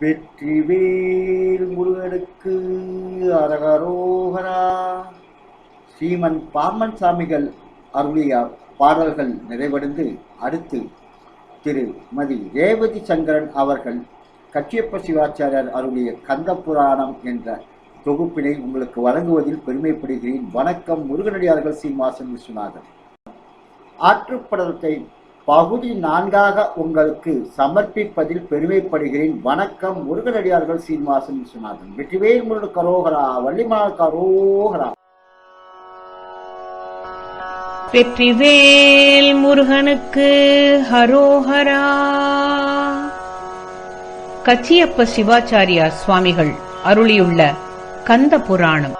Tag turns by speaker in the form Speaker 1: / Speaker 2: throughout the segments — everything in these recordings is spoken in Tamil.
Speaker 1: வெற்றிவேல் முருகனுக்கு அரகரோகரா. ஸ்ரீமன் பாமன் சாமிகள் அருளிய பாடல்கள் நிறைவடைந்து அடுத்து திருமதி ரேவதி சங்கரன் அவர்கள் கச்சியப்ப சிவாச்சாரியர் அருளிய கந்த புராணம் என்ற தொகுப்பினை உங்களுக்கு வழங்குவதில் பெருமைப்படுகிறேன். வணக்கம் முருகனடியார்கள் சீமாசன் விஸ்வநாதன். ஆற்றுப்படத்தை பகுதி நான்காக உங்களுக்கு சமர்ப்பிப்பதில் பெருமைப்படுகிறேன். வணக்கம் முருகனடியார்கள் சீனிவாசன் விஸ்வநாதன். வெற்றிவேல் முருகன் கரோகரா வள்ளிமா கரோகரா.
Speaker 2: வெற்றிவேல் முருகனுக்கு ஹரோஹரா. கச்சியப்ப சிவாச்சாரியார் சுவாமிகள் அருளியுள்ள கந்த புராணம்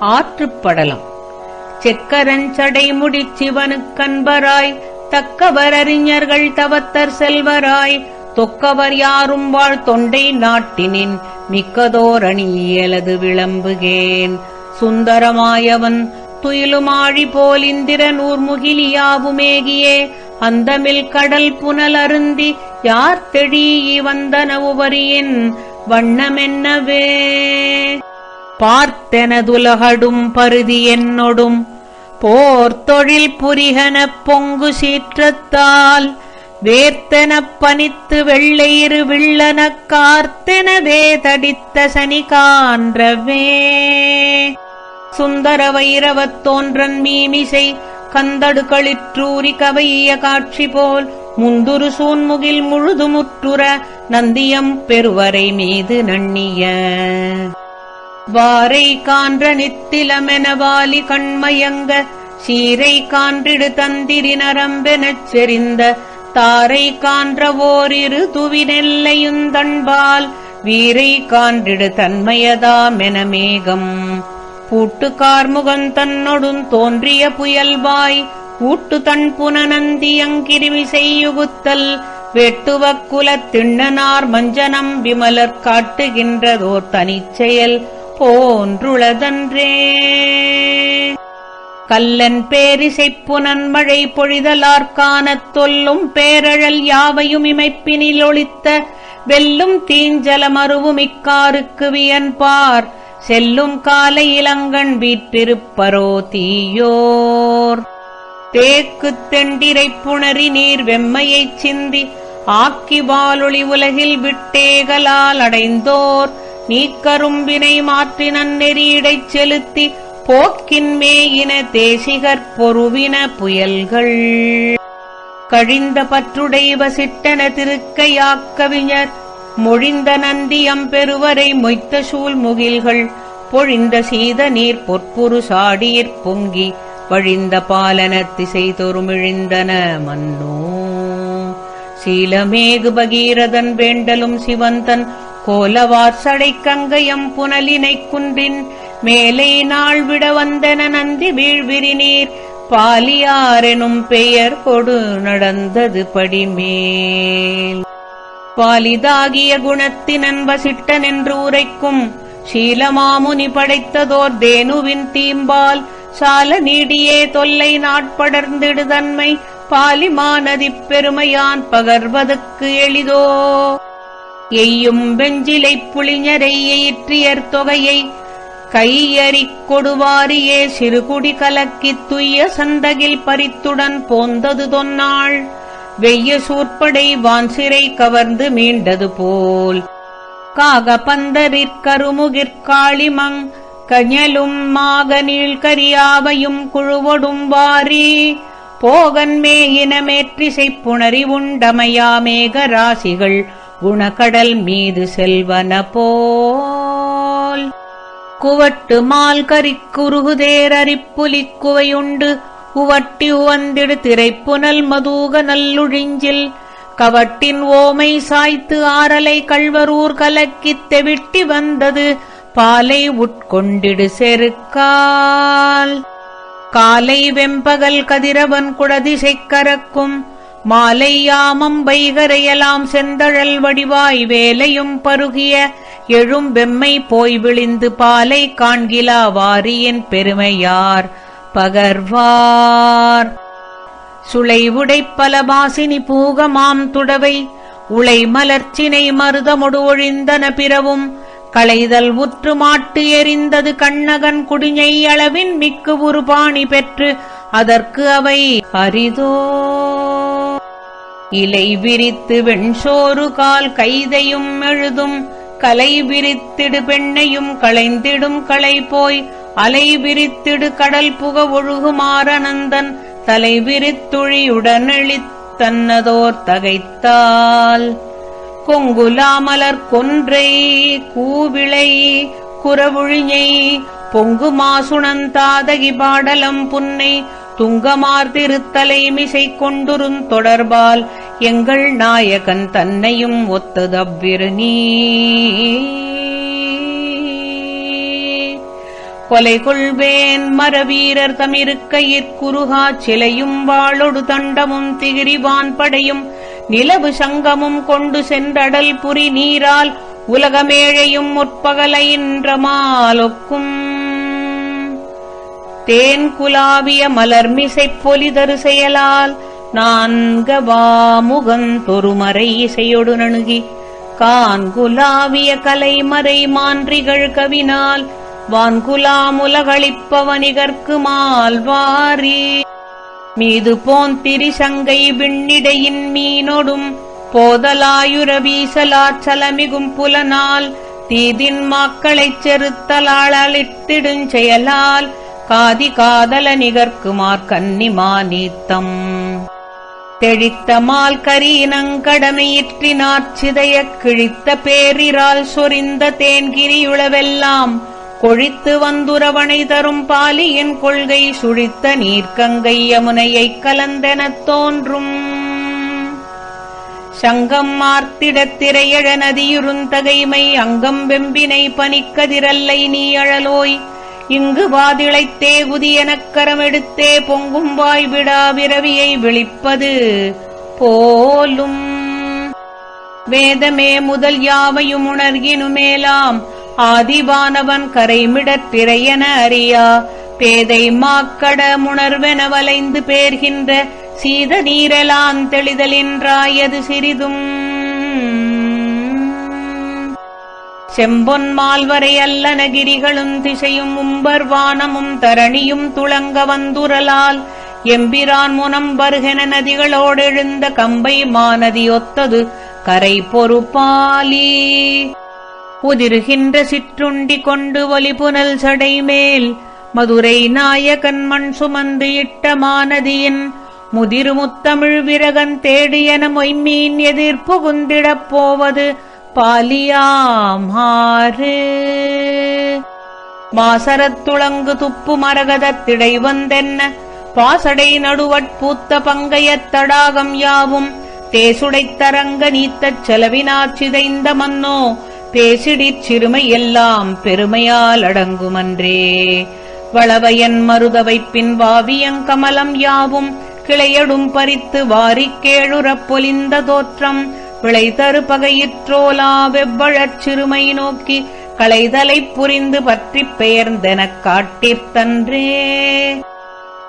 Speaker 2: ஆற்றுப்படலம் செக்கரஞ்சடை முடிச்சிவனுக்கன்பராய் தக்கவர் அறிஞர்கள் தவத்தர் செல்வராய் தொக்கவர் யாரும் வாழ் தொண்டை நாட்டினின் மிக்கதோரணியலது விளம்புகேன். சுந்தரமாயவன் துயிலுமாழி போல் இந்திரனூர் முகிலியாவுமேகியே அந்தமில் கடல் புனல் அருந்தி யார் தெழீ வந்தன உவரியின் வண்ணமென்னவே? பார்த்தெனதுலகடும் பருதி என்னொடும் போர் தொழில் புரிகன பொங்கு சீற்றத்தால் வேர்த்தெனப் பனித்து வெள்ளையிரு வில்லனக் கார்த்தெனவே தடித்த சனி கான்றவே சுந்தர வைரவத் தோன்றன் மீமிசை கந்தடு களிற்றூரி கவைய காட்சி போல் முந்துரு சூன்முகில் முழுதுமுற்றுற நந்தியம் பெருவரை மீது நண்ணிய. வாரை கான்ற நித்திலமென வாலி கண்மயங்க சீரை கான்றிடு தந்திரி நரம்பெனச் செறிந்த தாரை கான்ற ஓரிரு துவினெல்லையுந்தண்பால் வீரை கான்றிடு தன்மையதாமென மேகம் பூட்டு கார்முகன் தன்னொடும் தோன்றிய புயல்வாய் கூட்டு தன் புனநந்தியங்கிருமி செய்யுகுத்தல் வெட்டுவக்குலத் திண்ணனார் மஞ்சனம் விமலர் காட்டுகின்றதோர் தனிச்செயல் போன்றுளதன்றே. கல்லன் பேரிசைப் புனன் மழை பொழிதலார்க்கானத் தொல்லும் பேரழல் யாவையும் இமைப்பினில் ஒளித்த வெல்லும் தீஞ்சலமருவும் இக்காருக்கு வியன்பார். செல்லும் காலை இளங்கண் வீற்றிருப்பரோ தீயோர். தேக்குத் தெண்டிரை புணரி நீர் வெம்மையைச் சிந்தி ஆக்கி வாலொளி உலகில் விட்டேகலால் அடைந்தோர். நீக்கரும்பினை மாற்றி நன்னெறியிடைச் செலுத்தி போக்கின்மேயின தேசிகற் பொருவின புயல்கள். கழிந்த பற்றுடை வசிட்டன திருக்கையாக்கவிஞர் மொழிந்த நந்தியம் பெருவரை மொய்த்த சூழ் முகில்கள் பொழிந்த சீத நீர் பொற்புரு சாடியிற் பொங்கி வழிந்த பாலன திசை தொருமிழிந்தன மன்னோ. சீலமேகு பகீரதன் வேண்டலும் சிவந்தன் கோலவார் கங்கையம் புனலினைக் குன்றின் மேலை நாள் விட வந்தன நந்தி வீழ்விரி நீர் பாலியாரெனும் பெயர் கொடு நடந்தது படிமேல். பாலிதாகிய குணத்தினன் வசிட்டன் என்று உரைக்கும் சீலமாமுனி படைத்ததோர் தேனுவின் தீம்பால் சால நீடியே தொல்லை நாட்படர்ந்திடுதன்மை பாலிமானதிப் பெருமையான் பகர்வதற்கு எளிதோ. எய்யும் வெஞ்சிலை புளிஞரை எயிற்றியர் தொகையை கையறிக் கொடுவாரியே சிறுகுடி கலக்கித் துய்ய சந்தகில் பறித்துடன் போந்தது தொன்னாள். வெய்ய சூர்ப்படை வான்சிறை கவர்ந்து மீண்டது போல். காக பந்தரிற் கருமுகிற்காளிமங் கஞலும் மாகநீள் கரியாவையும் குழுவொடும் வாரி. போகன்மே இனமேற்றிசை புணரி உண்டமையாமேக ராசிகள் குணக்கடல் மீது செல்வன போல். குவட்டு மால் கரிக்குருகுதேரரிப்புலிக் குவையுண்டு. உவட்டி உவந்திடு திரைப்புனல் மதூக நல்லுழிஞ்சில். கவட்டின் ஓமை சாய்த்து ஆரலை கள்வரூர் கலக்கித் தெவிட்டி வந்தது. பாலை உட்கொண்டிடு செருக்கால். காலை வெம்பகல் கதிரவன் குடதிசைக் கரக்கும் மாலையாமம் வைகரையலாம் செந்தழல் வடிவாய் வேலையும் பருகிய எழும் வெம்மை போய் விழிந்து பாலை காண்கிலா வாரியின் பெருமையார் பகர்வார். சுளை பலபாசினி பூகமாம் துடவை உளை மலர்ச்சினை மருதமொடு ஒழிந்தன பிறவும் களைதல் உற்று மாட்டு எரிந்தது கண்ணகன் குடிஞை அளவின் மிக்கு உருபாணி பெற்று அதற்கு அவை அரிதோ. இலை விரித்து வெண்சோறு கால் கைதையும் எழுதும் கலை விரித்திடு பெண்ணையும் களைந்திடும் களை போய் அலை விரித்திடு கடல் புக ஒழுகுமாறனந்தன் தலை விரித்துழியுடனெளித்தன்னதோர் தகைத்தால். கொங்குலாமலர் கொன்றை கூவிளை குறவுழிஞை பொங்கு மாசுணந்தாதகி பாடலம் புன்னை துங்கமார் திருத்தலை மிசை கொண்டுருந் தொடர்பால் எங்கள் நாயகன் தன்னையும் ஒத்ததவ்விரு நீ. கொலை கொள்வேன் மரவீரர் தமிருக்கயிற்குருகா சிலையும் வாளொடு தண்டமும் திகிரிவான் படையும் நிலவு சங்கமும் கொண்டு சென்றடல் புரி நீரால் உலகமேழையும் முற்பகலையின்றமாலொக்கும் தேன் குலாவிய மலர்மிசைப் பொலிதரு செயலால் நான்கவாமுகந்தொருமறை இசையொடு நணுகி கான்குலாவிய கலைமறை மான்றிகள் கவினால் வான்குலாமுலகளிப்பவனிகற்கு மால்வாரி மீது போன் சங்கை விண்ணிடையின் மீனொடும் போதலாயுர வீசலாச்சலமிகும் புலனால் தீதின் மாக்களைச் செருத்தலாளித்திடுஞ்செயலால் செயலால் காதி காதல நிகர்க்குமார் கன்னிமா நீத்தம். தெழித்த மால் சிதையக் கிழித்த பேரிரால் சொரிந்த தேன்கிரியுளவெல்லாம் கொழித்து வந்துரவணை தரும் பாலியின் கொள்கை சுழித்த நீர்க்கங்கை யமுனையைக் கலந்தெனத் தோன்றும். சங்கம் மார்த்திடத் திரையழ நதியுறுந்தகைமை அங்கம் வெம்பினை பனிக்கதிரல்லை நீ அழலோய் இங்கு வாதிளைத்தே உதியனக்கரம் எடுத்தே பொங்கும் வாய் விடா விரவியை விழிப்பது போலும். வேதமே முதல் யாவையும் உணர்கினுமேலாம் ஆதிவானவன் கரைமிடத்திரையன அறியா. பேதை மாக்கட முணர்வென வலைந்து பேர்கின்ற சீத நீரெலான் தெளிதலின்றாயது சிறிதும். செம்பொன் மால்வரை அல்லன திசையும் உம்பர் வானமும் தரணியும் துளங்க வந்துரலால். எம்பிரான் முனம் வருகென நதிகளோடெழுந்த கம்பை மாநதி ஒத்தது கரை பொறுப்பாலி. உதிர்கின்ற சிற்றுண்டி கொண்டு ஒலிபுனல் சடைமேல். மதுரை நாயகன் மண் சுமந்து இட்ட மாநதியின். முதிர்முத்தமிழ் விரகன் தேடியன மொய்மீன் எதிர்ப்பு குந்திடப் போவது பாலியாமாறு மாசரத்துளங்கு துப்பு மரகதத்திடை வந்தென்ன பாசடை நடுவட்பூத்த பங்கையத் தடாகம் யாவும்? தேசுடைத்தரங்க நீத்தச் செலவினாச்சிதைந்த மன்னோ? பேசிடிச் சிறுமை எல்லாம் பெருமையால் அடங்குமன்றே. வளவையன் மருதவைப்பின் வாவியங்கமலம் யாவும்? கிளையடும் பறித்து வாரிக்கேழுறப் பொலிந்த தோற்றம்? விளைதரு பகையிற்றோலா வெவ்வழற் சிறுமை நோக்கி களைதலைப் புரிந்து பற்றிப் பெயர்ந்தெனக் காட்டிற்தன்றே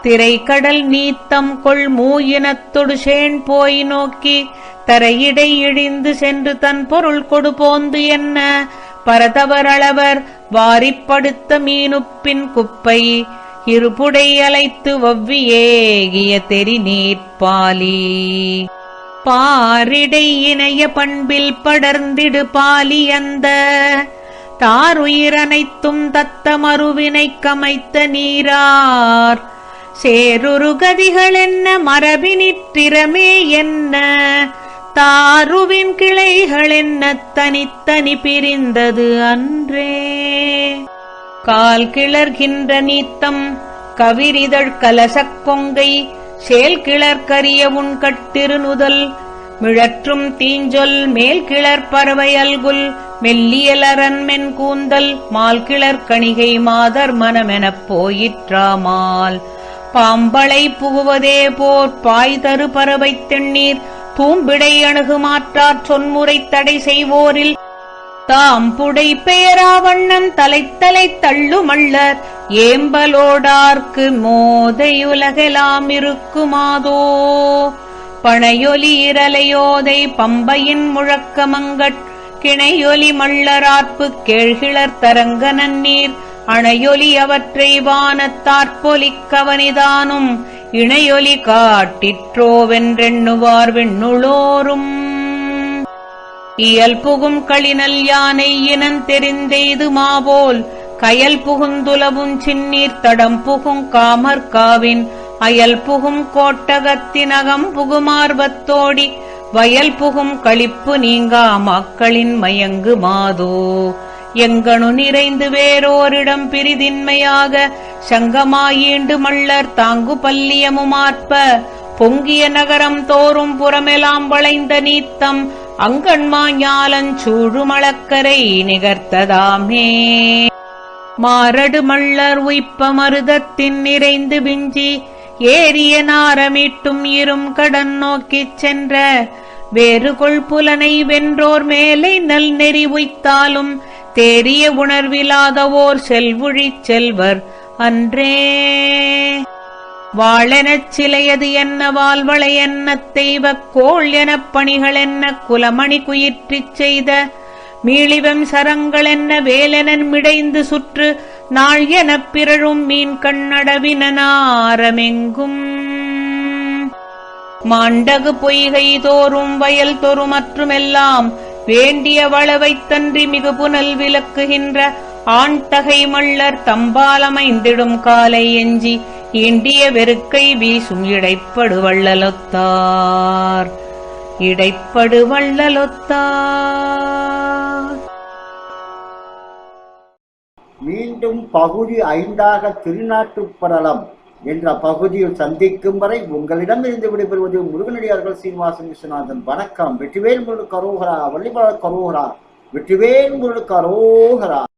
Speaker 2: திரைக்கடல் நீத்தம் கொள் மூயினத்தொடு சேண் போய் நோக்கி தரையிடை இழிந்து சென்று தன் பொருள் கொடு போந்து என்ன? பரதவரளவர் வாரிப்படுத்த மீனுப்பின் குப்பை இருபுடை அலைத்து வவ்வியேகிய தெரி நீர்ப்பாலி. பாரிடை இணைய பண்பில் படர்ந்திடு பாலியந்த. தாருயிரனைத்தும் தத்த மறுவினை கமைத்த நீரார். சேருரு கதிகள் என்ன மரபினிற்றிறமே என்ன. தாருவின் கிளைகள் என்ன தனித்தனி பிரிந்தது அன்றே. கால் கிளர்கின்ற நீத்தம் கவிரிதழ் கலசக் கொங்கை சேல் கிளர்கரிய உன் கட்டிருநுதல் மிழற்றும் தீஞ்சொல் மேல் கிளர் பறவை அல்குல் மெல்லியலரன் மென் கூந்தல் மால் கிளர் கணிகை மாதர் மனமெனப் போயிற்றாமால் பாம்பளை புகுவதே போர் பாய் தரு பறவை தெண்ணீர் தூம்பிடை அணுகு மாற்றாற் சொன்முறை தடை செய்வோரில் தாம் புடை பெயராவண்ணன் தலைத்தலை தள்ளுமள்ளர் ஏம்பலோடார்க்கு மோதையுலகெலாம் இருக்குமாதோ? பனையொலி இரலையோதை பம்பையின் முழக்கமங்கட். கிணையொலி மள்ளரார்ப்பு கேழ்கிளர் தரங்க நன்னீர் அணையொலி அவற்றை வானத்தாற்பொலிக் கவனிதானும். இணையொலி காட்டிற்றோவென்றெண்ணுவார் விண்ணுளோரும் இயல் புகும் களினல் யானை இனன் தெரிந்தெய்து மாபோல். கயல் புகுந்துலவும் சின்னீர் தடம் புகும் காமர்காவின் அயல் புகும் கோட்டகத்தினகம் புகுமார்வத்தோடி வயல் புகும் களிப்பு நீங்கா மக்களின் மயங்கு மாதோ. எங்கனு நிறைந்து வேறோரிடம் பிரிதின்மையாக. சங்கமாயீண்டு மள்ளர் தாங்கு பல்லியமுமார்ப்ப பொங்கிய நகரம் தோறும் புறமெலாம் வளைந்த நீத்தம். அங்கண்மா ஞாலஞ்சூழுமளக்கரை நிகர்த்ததாமே. மாரடு மள்ளர் உய்ப்ப மருதத்தின் நிறைந்து விஞ்சி ஏரிய நாரமிட்டும் இரும் கடன் நோக்கிச் சென்ற வேறு கொள் புலனை வென்றோர் மேலை நல் நெறி உய்த்தாலும் தேறிய உணர்விலாதவோர் செல்வுழிச் செல்வர் அன்றே. வாழெனச் சிலையது என்ன? வாழ்வளை என்ன? தெய்வக் கோள் எனப் பணிகள் என்ன? குலமணி குயிற்றிச் செய்த மீளிவம் சரங்கள் என்ன? வேலனன் மிடைந்து சுற்று நாள் எனப் பிறழும் மீன் கண்ணடவினாரமெங்கும் மாண்டகு பொய்கை தோறும் வயல் தொறு மற்றுமெல்லாம் வேண்டிய வளவைத் தன்றி மிகு புனல் விளக்குகின்ற ஆண் தகை மள்ளர் தம்பாலமைந்திடும் காலை எஞ்சி இண்டிய வெறுக்கை வீசும் இடைப்படு வள்ளலொத்தார். இடைப்படு வள்ளலொத்தார்.
Speaker 1: மீண்டும் பகுதி ஐந்தாக திருநாட்டுப்படலம் என்ற பகுதியில் சந்திக்கும் வரை உங்களிடமிருந்து விடைபெறுவது முருகனடியார்கள் சீனிவாசன் விஸ்வநாதன். வணக்கம். வெற்றிவேல் முருகன் கரோகரா வள்ளிபாளர் கரோகரா. வெற்றிவேல் முருகன் கரோகரா.